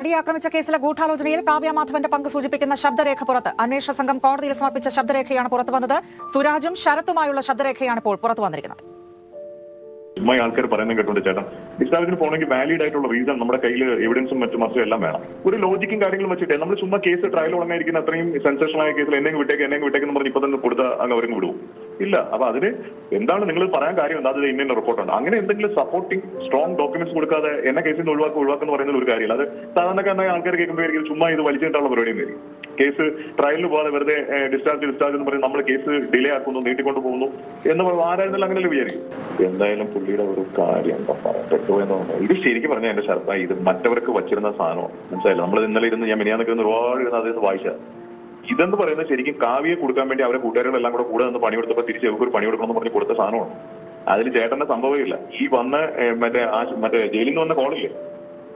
നടിയെ ആക്രമിച്ച കേസിലെ ഗൂഢാലോചനയിൽ കാവ്യ മാധവന്റെ പങ്ക് സൂചിപ്പിക്കുന്ന ശബ്ദരേഖ പുറത്ത്. അന്വേഷണ സംഘം കോടതിയിൽ സമർപ്പിച്ച ശബ്ദരേഖയാണ് പുറത്തു വന്നത്. സുരാജും ശരത്തുമായുള്ള ശബ്ദരേഖയാണ് ഇപ്പോൾ പുറത്തു വന്നിരിക്കുന്നത്. ചുമ്മാ ഈ ആൾക്കാർ പറയുന്നത് കേട്ടോണ്ട് ചേട്ടൻ ഡിസ്ചാർജിന് പോകണമെങ്കിൽ വാലിഡ് ആയിട്ടുള്ള റീസൺ നമ്മുടെ കയ്യിൽ എവിഡൻസും മറ്റും മറിച്ചും എല്ലാം വേണം. ഒരു ലോജിക്കും കാര്യങ്ങളും വെച്ചിട്ട് നമ്മൾ ചുമ്മാ കേസ് ട്രയൽ ഉടങ്ങിയിരിക്കുന്ന അത്രയും സെൻസേഷനായ കേസിൽ എന്നെ വിട്ടേക്ക് എന്നെ വിട്ടേക്കെന്ന് പറഞ്ഞ് ഇപ്പൊ തന്നെ കൊടുത്ത അങ്ങ് അവരും വിടുവും ഇല്ല. അപ്പൊ അതിന് എന്താണ് നിങ്ങൾ പറയാൻ കാര്യം? എന്താ അത് ഇന്ന റിപ്പോർട്ടുണ്ട്. അങ്ങനെ എന്തെങ്കിലും സപ്പോർട്ടിംഗ് സ്ട്രോങ് ഡോക്യുമെന്റ്സ് കൊടുക്കാതെ എന്നെ കേസിൽ നിന്ന് ഒഴിവാക്കുക ഒഴിവാക്കുന്ന പറയുന്നത് ഒരു കാര്യമില്ല. അത് സാധാരണക്കാരനായ ആൾക്കാർ കേൾക്കുമ്പോഴേക്കും ചുമ്മാ ഇത് വലിച്ചിട്ടുള്ള പരിപാടി വരും. കേസ് ട്രയലിന് പോകാതെ വെറുതെ ഡിസ്ചാർജ് ഡിസ്ചാർജ് എന്ന് പറഞ്ഞ് നമ്മൾ കേസ് ഡിലേ ആക്കുന്നു നീട്ടിക്കൊണ്ട് പോകുന്നു എന്ന് പറയുന്നത് ആരായിരുന്നാലും അങ്ങനെയല്ലേ വിചാരിക്കും. എന്തായാലും പുള്ളിയുടെ ഒരു കാര്യം എന്താ പറയാ പറഞ്ഞാൽ ഇത് ശരിക്കും പറഞ്ഞാൽ എന്റെ ശർത്ത ഇത് മറ്റവർക്ക് വച്ചിരുന്ന സാധനമാണ് മനസ്സിലായില്ല? നമ്മൾ ഇന്നലെ ഇരുന്ന് ഞാൻ മിനിയാന്നൊക്കെ ഒരുപാട് ഇരുന്ന് അതിൽ വായിച്ച ഇതെന്ന് പറയുന്നത് ശരിക്കും കാവ്യെ കൊടുക്കാൻ വേണ്ടി അവരെ കൂട്ടുകാരികളെല്ലാം കൂടെ കൂടെ നിന്ന് പണിയെടുത്തപ്പോൾ തിരിച്ച് അവർക്ക് ഒരു പണി കൊടുക്കണം എന്ന് പറഞ്ഞ് കൊടുത്ത സാധനമാണ്. അതിൽ ചേട്ടന്റെ സംഭവമില്ല. ഈ വന്ന മറ്റേ ആ മറ്റേ ജയിലിൽ നിന്ന് വന്ന കോളില്ലേ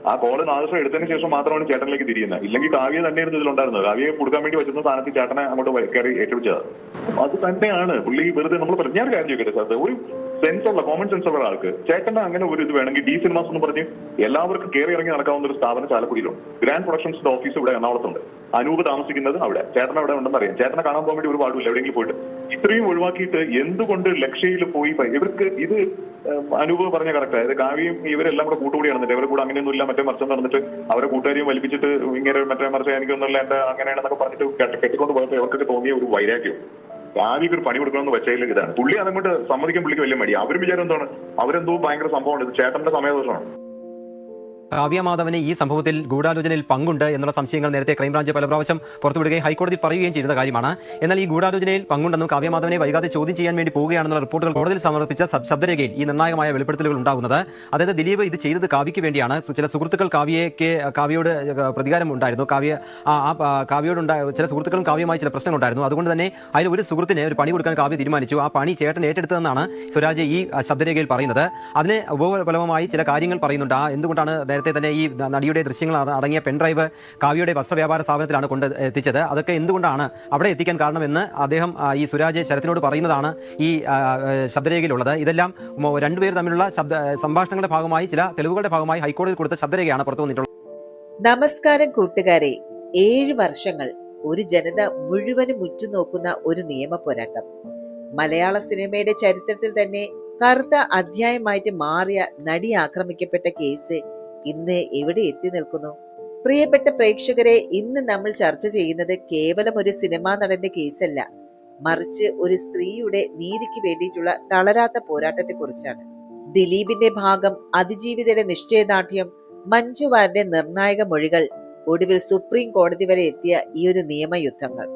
ആ കോൾ നാദൃശം എടുത്തതിന് ശേഷം മാത്രമാണ് ചേട്ടനിലേക്ക് തിരിയുന്നത്. ഇല്ലെങ്കിൽ കാവ്യ തന്നെയായിരുന്നു ഇതിലുണ്ടായിരുന്നത്. കാവ്യയെ കൊടുക്കാൻ വേണ്ടി വെച്ചിരുന്ന സ്ഥാനത്ത് ചേട്ടനെ അങ്ങോട്ട് കയറി ഏറ്റുപിടിച്ചത്. അത് തന്നെയാണ്. പുള്ളി വെറുതെ നമ്മൾ ഞാൻ കാര്യം ചോദിക്കട്ടെ സാർ? ഒരു സെൻസ് ഉള്ള കോമൺ സെൻസ് ഉള്ള ഒരാൾക്ക്. ചേട്ടന്റെ അങ്ങനെ ഒരു ഇത് വേണമെങ്കിൽ ഡി സിനിമാസ് എന്ന് പറഞ്ഞ് എല്ലാവർക്കും കയറി ഇറങ്ങി നടക്കാവുന്ന ഒരു സ്ഥാപനം ചാലക്കുടിയിലുണ്ട്. ഗ്രാൻഡ് പ്രൊഡക്ഷൻസിന്റെ ഓഫീസ് ഇവിടെ എറണാകുളത്തുണ്ട്. അനൂപ് താമസിക്കുന്നത് അവിടെ. ചേട്ടൻ അവിടെ ഉണ്ടെന്ന് അറിയാം. ചേട്ടനെ കാണാൻ പോകാൻ വേണ്ടി ഒരു പാടില്ല എവിടെയെങ്കിലും പോയിട്ട്. ഇത്രയും ഒഴിവാക്കിയിട്ട് എന്തുകൊണ്ട് ലക്ഷയിൽ പോയി ഇവർക്ക് ഇത് അനൂപ് പറഞ്ഞ കറക്റ്റ് അതായത് കാവ്യയും ഇവരെല്ലാം കൂടെ കൂട്ടുകൂടി നടന്നിട്ട് ഇവരെ കൂടെ അങ്ങനെയൊന്നും ഇല്ല മറ്റേ മറിച്ചം നടന്നിട്ട് അവരെ കൂട്ടുകാരെയും വലിപ്പിച്ചിട്ട് ഇങ്ങനെ മറ്റേ മറിച്ച് എനിക്കൊന്നുമില്ല എന്റെ അങ്ങനെയാണെന്നൊക്കെ പറഞ്ഞിട്ട് കെട്ടി- കെട്ടിക്കൊണ്ട് പോയപ്പോൾ ഇവർക്കൊക്കെ തോന്നിയ ഒരു വൈരാഗ്യം. കാവ്യക്ക് ഒരു പണി കൊടുക്കണമെന്ന് വെച്ചതിൽ ഇതാണ്. പുള്ളി അതങ്ങോട്ട് സമ്മതിക്കാൻ പുള്ളിക്ക് വലിയ മടി. അവരും വിചാരം എന്താണ്? അവരെന്തോ ഭയങ്കര സംഭവമാണ്. ഇത് ചേട്ടന്റെ സമയദോഷമാണ്. കാവ്യ മാധവന് ഈ സംഭവത്തിൽ ഗൂഢാലോചനയിൽ പങ്കുണ്ട് എന്നുള്ള സംശയങ്ങൾ നേരത്തെ ക്രൈംബ്രാഞ്ച് പല പ്രാവശ്യം പുറത്തുവിടുകയും ഹൈക്കോടതി പറയുകയും ചെയ്യുന്ന കാര്യമാണ്. എന്നാൽ ഈ ഗൂഢാലോചനയിൽ പങ്കുണ്ടെന്നും കാവ്യ മാധവനെ വൈകാതെ ചോദ്യം ചെയ്യാൻ വേണ്ടി പോവുകയാണെന്നുള്ള റിപ്പോർട്ടുകൾ കോടതിയിൽ സമർപ്പിച്ച ശബ്ദരേഖയിൽ ഈ നിർണായകമായ വെളിപ്പെടുത്തലുകൾ ഉണ്ടാകുന്നത്. അതായത് ദിലീപ് ഇത് ചെയ്തത് കാവ്യയ്ക്ക് വേണ്ടിയാണ്. ചില സുഹൃത്തുക്കൾ കാവ്യയ്ക്ക് കാവ്യയോട് പ്രതികാരം ഉണ്ടായിരുന്നു. കാവ്യ ആ കാവ്യയോടുണ്ടായ ചില സുഹൃത്തുക്കളും കാവ്യമായി ചില പ്രശ്നങ്ങൾ ഉണ്ടായിരുന്നു. അതുകൊണ്ട് തന്നെ അതിൽ ഒരു സുഹൃത്തിന് ഒരു പണി കൊടുക്കാൻ കാവ്യ തീരുമാനിച്ചു. ആ പണി ചേട്ടൻ ഏറ്റെടുത്തതെന്നാണ് സ്വരാജ് ഈ ശബ്ദരേഖയിൽ പറയുന്നത്. അതിന് ഉപഫലമായി ചില കാര്യങ്ങൾ പറയുന്നുണ്ട്. ആ എന്തുകൊണ്ടാണ് നേരത്തെ തന്നെ ഈ നടിയുടെ ദൃശ്യങ്ങൾ അടങ്ങിയ പെൻഡ്രൈവ് കാവ്യയുടെ വസ്ത്രവ്യാപാര സ്ഥാപനത്തിലാണ് കൊണ്ട് എത്തിച്ചത്. അതൊക്കെ എന്തുകൊണ്ടാണ് അവിടെ എത്തിക്കാൻ കാരണമെന്ന് അദ്ദേഹം ഈ സുരാജ് ശരത്തിനോട് പറയുന്നതാണ് ഈ ശബ്ദരേഖയിലുള്ളത്. ഇതെല്ലാം രണ്ടുപേർ തമ്മിലുള്ള ശബ്ദ സംഭാഷണങ്ങളുടെ ഭാഗമായി ചില തെളിവുകളുടെ ഭാഗമായി ഹൈക്കോടതിയിൽ കൊടുത്ത ശബ്ദരേഖയാണ് പുറത്തു വന്നിട്ടുള്ളത്. നമസ്കാരം കൂട്ടുകാരെ. ഏഴ് വർഷങ്ങൾ ഒരു ജനത മുഴുവനും ഉറ്റുനോക്കുന്ന ഒരു നിയമ പോരാട്ടം. മലയാള സിനിമയുടെ ചരിത്രത്തിൽ തന്നെ കറുത്ത അധ്യായമായിട്ട് മാറിയ നടി ആക്രമിക്കപ്പെട്ട കേസ് ഇന്ന് എവിടെ എത്തി നിൽക്കുന്നു? പ്രിയപ്പെട്ട പ്രേക്ഷകരെ ഇന്ന് നമ്മൾ ചർച്ച ചെയ്യുന്നത് കേവലം ഒരു സിനിമാ നടന്റെ കേസല്ല. മറിച്ച് ഒരു സ്ത്രീയുടെ നീതിക്ക് വേണ്ടിയിട്ടുള്ള തളരാത്ത പോരാട്ടത്തെക്കുറിച്ചാണ്. ദിലീപിന്റെ ഭാഗം അതിജീവിതയുടെ നിശ്ചയദാർഢ്യം മഞ്ജു വാര്യന്റെ നിർണായക മൊഴികൾ ഒടുവിൽ സുപ്രീം കോടതി വരെ എത്തിയ ഈ ഒരു നിയമയുദ്ധങ്ങൾ.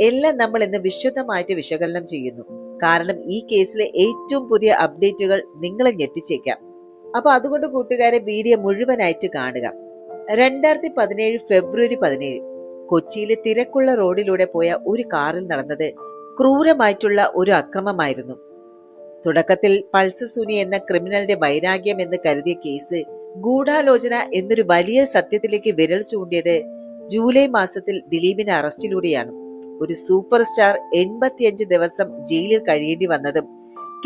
എല്ലാം നമ്മൾ ഇന്ന് വിശദമായിട്ട് വിശകലനം ചെയ്യുന്നു. കാരണം ഈ കേസിലെ ഏറ്റവും പുതിയ അപ്ഡേറ്റുകൾ നിങ്ങളെ ഞെട്ടിച്ചേക്കാം. അപ്പൊ അതുകൊണ്ട് കൂട്ടുകാരെ വീഡിയോ മുഴുവനായിട്ട് കാണുക. രണ്ടായിരത്തി പതിനേഴ് ഫെബ്രുവരി പതിനേഴ്. കൊച്ചിയിലെ തിരക്കുള്ള റോഡിലൂടെ പോയ ഒരു കാറിൽ നടന്നത് ക്രൂരമായിട്ടുള്ള ഒരു അക്രമമായിരുന്നു. തുടക്കത്തിൽ പൾസ് സുനി എന്ന ക്രിമിനലിന്റെ വൈരാഗ്യം എന്ന് കരുതിയ കേസ് ഗൂഢാലോചന എന്നൊരു വലിയ സത്യത്തിലേക്ക് വിരൽ ചൂണ്ടിയത് ജൂലൈ മാസത്തിൽ ദിലീപിന്റെ അറസ്റ്റിലൂടെയാണ്. ഒരു സൂപ്പർ സ്റ്റാർ എൺപത്തിയഞ്ച് ദിവസം ജയിലിൽ കഴിയേണ്ടി വന്നതും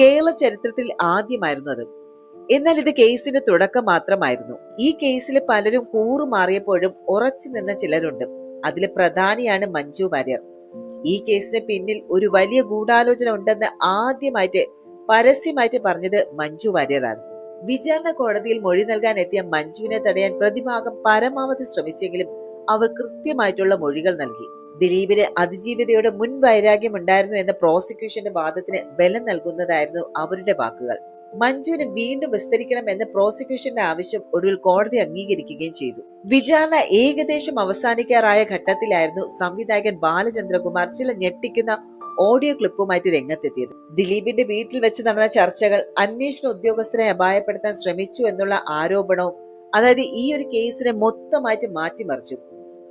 കേരള ചരിത്രത്തിൽ ആദ്യമായിരുന്നു അത്. എന്നാൽ ഇത് കേസിന്റെ തുടക്കം മാത്രമായിരുന്നു. ഈ കേസിൽ പലരും കൂറുമാറിയപ്പോഴും ഉറച്ചു നിന്ന ചിലരുണ്ട്. അതിൽ പ്രധാനിയാണ് മഞ്ജു വാര്യർ. ഈ കേസിന് പിന്നിൽ ഒരു വലിയ ഗൂഢാലോചന ഉണ്ടെന്ന് ആദ്യമായിട്ട് പരസ്യമായിട്ട് പറഞ്ഞത് മഞ്ജു വാര്യറാണ് വിചാരണ കോടതിയിൽ മൊഴി നൽകാൻ എത്തിയ മഞ്ജുവിനെ തടയാൻ പ്രതിഭാഗം പരമാവധി ശ്രമിച്ചെങ്കിലും അവർ കൃത്യമായിട്ടുള്ള മൊഴികൾ നൽകി. ദിലീപിന് അതിജീവിതയുടെ മുൻ വൈരാഗ്യം ഉണ്ടായിരുന്നു എന്ന പ്രോസിക്യൂഷന്റെ വാദത്തിന് ബലം നൽകുന്നതായിരുന്നു അവരുടെ വാക്കുകൾ. മഞ്ജുവിനെ വീണ്ടും വിസ്തരിക്കണം എന്ന പ്രോസിക്യൂഷന്റെ ആവശ്യം ഒടുവിൽ കോടതി അംഗീകരിക്കുകയും ചെയ്തു. വിചാരണ ഏകദേശം അവസാനിക്കാറായ ഘട്ടത്തിലായിരുന്നു സംവിധായകൻ ബാലചന്ദ്രകുമാർ ചില ഞെട്ടിക്കുന്ന ഓഡിയോ ക്ലിപ്പുമായിട്ട് രംഗത്തെത്തിയത്. ദിലീപിന്റെ വീട്ടിൽ വെച്ച് നടന്ന ചർച്ചകൾ അന്വേഷണ ഉദ്യോഗസ്ഥരെ അപായപ്പെടുത്താൻ ശ്രമിച്ചു എന്നുള്ള ആരോപണവും അതായത് ഈ ഒരു കേസിനെ മൊത്തമായിട്ട് മാറ്റിമറിച്ചു.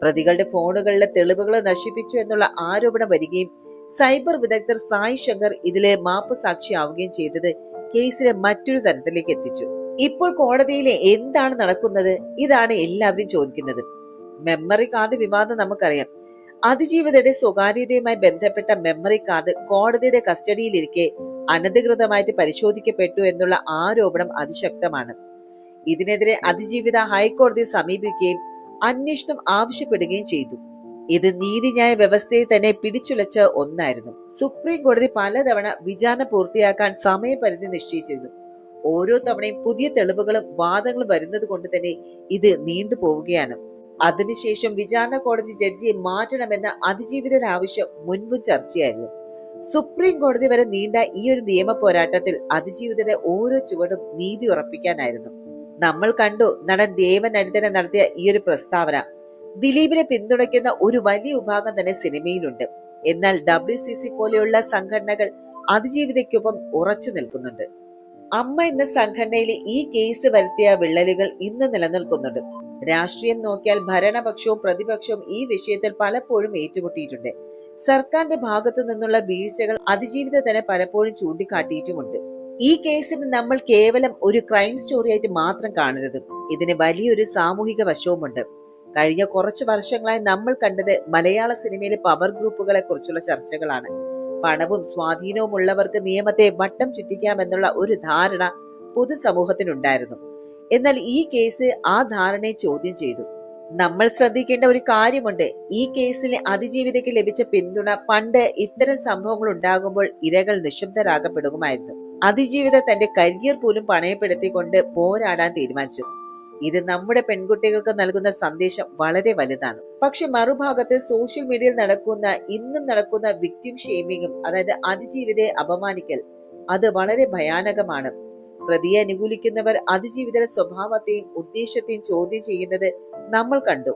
പ്രതികളുടെ ഫോണുകളിലെ തെളിവുകൾ നശിപ്പിച്ചു എന്നുള്ള ആരോപണം വരികയും സൈബർ വിദഗ്ധർ സായി ശങ്കർ ഇതിലെ മാപ്പ് സാക്ഷിയാവുകയും ചെയ്തത് കേസിനെ മറ്റൊരു തരത്തിലേക്ക് എത്തിച്ചു. ഇപ്പോൾ കോടതിയിൽ എന്താണ് നടക്കുന്നത്? ഇതാണ് എല്ലാവരും ചോദിക്കുന്നത്. മെമ്മറി കാർഡ് വിവാദം നമുക്കറിയാം. അതിജീവിതയുടെ സ്വകാര്യതയുമായി ബന്ധപ്പെട്ട മെമ്മറി കാർഡ് കോടതിയുടെ കസ്റ്റഡിയിലിരിക്കെ അനധികൃതമായിട്ട് പരിശോധിക്കപ്പെട്ടു എന്നുള്ള ആരോപണം അതിശക്തമാണ്. ഇതിനെതിരെ അതിജീവിത ഹൈക്കോടതിയെ സമീപിക്കുകയും അന്വേഷണം ആവശ്യപ്പെടുകയും ചെയ്തു. ഇത് നീതിന്യായ വ്യവസ്ഥയെ തന്നെ പിടിച്ചുലച്ച ഒന്നായിരുന്നു. സുപ്രീം കോടതി പലതവണ വിചാരണ പൂർത്തിയാക്കാൻ സമയപരിധി നിശ്ചയിച്ചിരുന്നു. ഓരോ തവണയും പുതിയ തെളിവുകളും വാദങ്ങളും വരുന്നത് കൊണ്ട് തന്നെ ഇത് നീണ്ടുപോവുകയാണ് അതിനുശേഷം വിചാരണ കോടതി ജഡ്ജിയെ മാറ്റണമെന്ന അതിജീവിതയുടെ ആവശ്യം മുൻപും ചർച്ചയായിരുന്നു. സുപ്രീം കോടതി വരെ നീണ്ട ഈ ഒരു നിയമ പോരാട്ടത്തിൽ അതിജീവിതയുടെ ഓരോ ചുവടും നീതി ഉറപ്പിക്കാനായിരുന്നു. നമ്മൾ കണ്ടു നടൻ ദേവൻ അടുത്തനെ നടത്തിയ ഈ ഒരു പ്രസ്താവന. ദിലീപിനെ പിന്തുണയ്ക്കുന്ന ഒരു വലിയ വിഭാഗം തന്നെ സിനിമയിലുണ്ട്. എന്നാൽ ഡബ്ല്യു സി സി പോലെയുള്ള സംഘടനകൾ അതിജീവിതയ്ക്കൊപ്പം ഉറച്ചു നിൽക്കുന്നുണ്ട്. അമ്മ എന്ന സംഘടനയിലെ ഈ കേസ് വരുത്തിയ വിള്ളലുകൾ ഇന്ന് നിലനിൽക്കുന്നുണ്ട്. രാഷ്ട്രീയം നോക്കിയാൽ ഭരണപക്ഷവും പ്രതിപക്ഷവും ഈ വിഷയത്തിൽ പലപ്പോഴും ഏറ്റുമുട്ടിയിട്ടുണ്ട്. സർക്കാരിന്റെ ഭാഗത്തു നിന്നുള്ള വീഴ്ചകൾ അതിജീവിത തന്നെ പലപ്പോഴും ചൂണ്ടിക്കാട്ടിയിട്ടുമുണ്ട്. ഈ കേസിന് നമ്മൾ കേവലം ഒരു ക്രൈം സ്റ്റോറിയായിട്ട് മാത്രം കാണരുത്. ഇതിന് വലിയൊരു സാമൂഹിക വശവുമുണ്ട്. കഴിഞ്ഞ കുറച്ച് വർഷങ്ങളായി നമ്മൾ കണ്ടത് മലയാള സിനിമയിലെ പവർ ഗ്രൂപ്പുകളെ കുറിച്ചുള്ള ചർച്ചകളാണ്. പണവും സ്വാധീനവും ഉള്ളവർക്ക് നിയമത്തെ വട്ടം ചുറ്റിക്കാമെന്നുള്ള ഒരു ധാരണ പൊതുസമൂഹത്തിനുണ്ടായിരുന്നു. എന്നാൽ ഈ കേസ് ആ ധാരണയെ ചോദ്യം ചെയ്തു. നമ്മൾ ശ്രദ്ധിക്കേണ്ട ഒരു കാര്യമുണ്ട്. ഈ കേസിൽ അതിജീവിതയ്ക്ക് ലഭിച്ച പിന്തുണ പണ്ട് ഇത്തരം സംഭവങ്ങൾ ഉണ്ടാകുമ്പോൾ ഇരകൾ നിശബ്ദരാകപ്പെടുകയായിരുന്നു അതിജീവിത തന്റെ കരിയർ പോലും പണയപ്പെടുത്തിക്കൊണ്ട് പോരാടാൻ തീരുമാനിച്ചു. ഇത് നമ്മുടെ പെൺകുട്ടികൾക്ക് നൽകുന്ന സന്ദേശം വളരെ വലുതാണ്. പക്ഷെ മറുഭാഗത്ത് സോഷ്യൽ മീഡിയയിൽ നടക്കുന്ന ഇന്നും നടക്കുന്ന വിക്ടിം ഷെയ്മിങ്ങും അതായത് അതിജീവിതയെ അപമാനിക്കൽ അത് വളരെ ഭയാനകമാണ്. പ്രതിയെ അനുകൂലിക്കുന്നവർ അതിജീവിതയുടെ സ്വഭാവത്തെയും ഉദ്ദേശത്തെയും ചോദ്യം ചെയ്യുന്നത് നമ്മൾ കണ്ടു.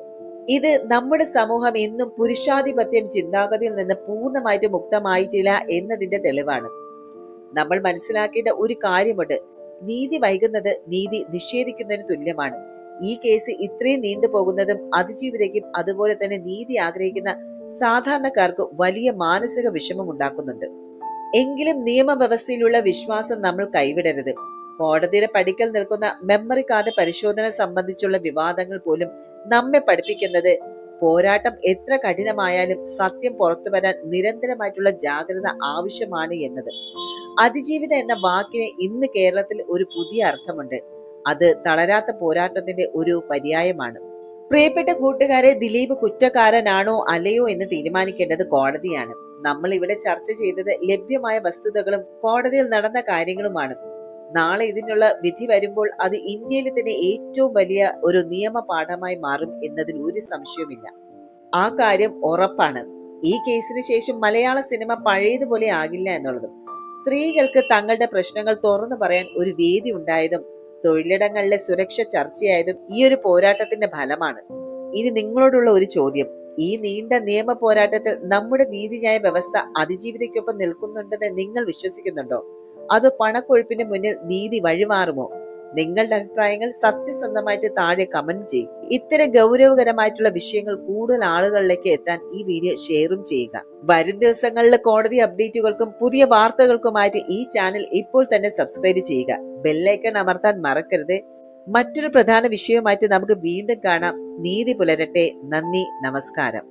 ഇത് നമ്മുടെ സമൂഹം എന്നും പുരുഷാധിപത്യം ചിന്താഗതിയിൽ നിന്ന് പൂർണമായിട്ട് മുക്തമായിട്ടില്ല എന്നതിന്റെ തെളിവാണ്. നമ്മൾ മനസ്സിലാക്കേണ്ട ഒരു കാര്യമുണ്ട്. നീതി വൈകുന്നത് നീതി നിഷേധിക്കുന്നതിന് തുല്യമാണ്. ഈ കേസ് ഇത്രയും നീണ്ടുപോകുന്നതും അതിജീവിതയ്ക്കും അതുപോലെ തന്നെ നീതി ആഗ്രഹിക്കുന്ന സാധാരണക്കാർക്കും വലിയ മാനസിക വിഷമം ഉണ്ടാക്കുന്നുണ്ട്. എങ്കിലും നിയമവ്യവസ്ഥയിലുള്ള വിശ്വാസം നമ്മൾ കൈവിടരുത്. കോടതിയുടെ പഠിക്കൽ നിൽക്കുന്ന മെമ്മറി കാർഡ് പരിശോധന സംബന്ധിച്ചുള്ള വിവാദങ്ങൾ പോലും നമ്മെ പഠിപ്പിക്കുന്നത് പോരാട്ടം എത്ര കഠിനമായാലും സത്യം പുറത്തു വരാൻ നിരന്തരമായിട്ടുള്ള ജാഗ്രത ആവശ്യമാണ് എന്നത്. അതിജീവിത എന്ന വാക്കിന് ഇന്ന് കേരളത്തിൽ ഒരു പുതിയ അർത്ഥമുണ്ട്. അത് തളരാത്ത പോരാട്ടത്തിന്റെ ഒരു പര്യായമാണ്. പ്രിയപ്പെട്ട കൂട്ടുകാരെ ദിലീപ് കുറ്റക്കാരനാണോ അല്ലയോ എന്ന് തീരുമാനിക്കേണ്ടത് കോടതിയാണ്. നമ്മൾ ഇവിടെ ചർച്ച ചെയ്തത് ലഭ്യമായ വസ്തുതകളും കോടതിയിൽ നടന്ന കാര്യങ്ങളുമാണ്. നാളെ ഇതിനുള്ള വിധി വരുമ്പോൾ അത് ഇന്ത്യയിൽ തന്നെ ഏറ്റവും വലിയ ഒരു നിയമ പാഠമായി മാറും എന്നതിൽ ഒരു സംശയവുമില്ല. ആ കാര്യം ഉറപ്പാണ്. ഈ കേസിന് ശേഷം മലയാള സിനിമ പഴയതുപോലെ ആകില്ല എന്നുള്ളതും സ്ത്രീകൾക്ക് തങ്ങളുടെ പ്രശ്നങ്ങൾ തുറന്നു പറയാൻ ഒരു വേദി ഉണ്ടായതും തൊഴിലിടങ്ങളിലെ സുരക്ഷ ചർച്ചയായതും ഈ ഒരു പോരാട്ടത്തിന്റെ ഫലമാണ്. ഇനി നിങ്ങളോടുള്ള ഒരു ചോദ്യം. ഈ നീണ്ട നിയമ പോരാട്ടത്തിൽ നമ്മുടെ നീതിന്യായ വ്യവസ്ഥ അതിജീവിതയ്ക്കൊപ്പം നിൽക്കുന്നുണ്ടെന്ന് നിങ്ങൾ വിശ്വസിക്കുന്നുണ്ടോ? അതോ പണക്കൊഴുപ്പിന് മുന്നിൽ നീതി വഴിമാറുമോ? നിങ്ങളുടെ അഭിപ്രായങ്ങൾ സത്യസന്ധമായിട്ട് താഴെ കമന്റ് ചെയ്യും. ഇത്തരം ഗൗരവകരമായിട്ടുള്ള വിഷയങ്ങൾ കൂടുതൽ ആളുകളിലേക്ക് എത്താൻ ഈ വീഡിയോ ഷെയറും ചെയ്യുക. വരും ദിവസങ്ങളിലെ കോടതി അപ്ഡേറ്റുകൾക്കും പുതിയ വാർത്തകൾക്കുമായിട്ട് ഈ ചാനൽ ഇപ്പോൾ തന്നെ സബ്സ്ക്രൈബ് ചെയ്യുക. ബെല്ലൈക്കൺ അമർത്താൻ മറക്കരുത്. മറ്റൊരു പ്രധാന വിഷയവുമായിട്ട് നമുക്ക് വീണ്ടും കാണാം. നീതി പുലരട്ടെ. നന്ദി. നമസ്കാരം.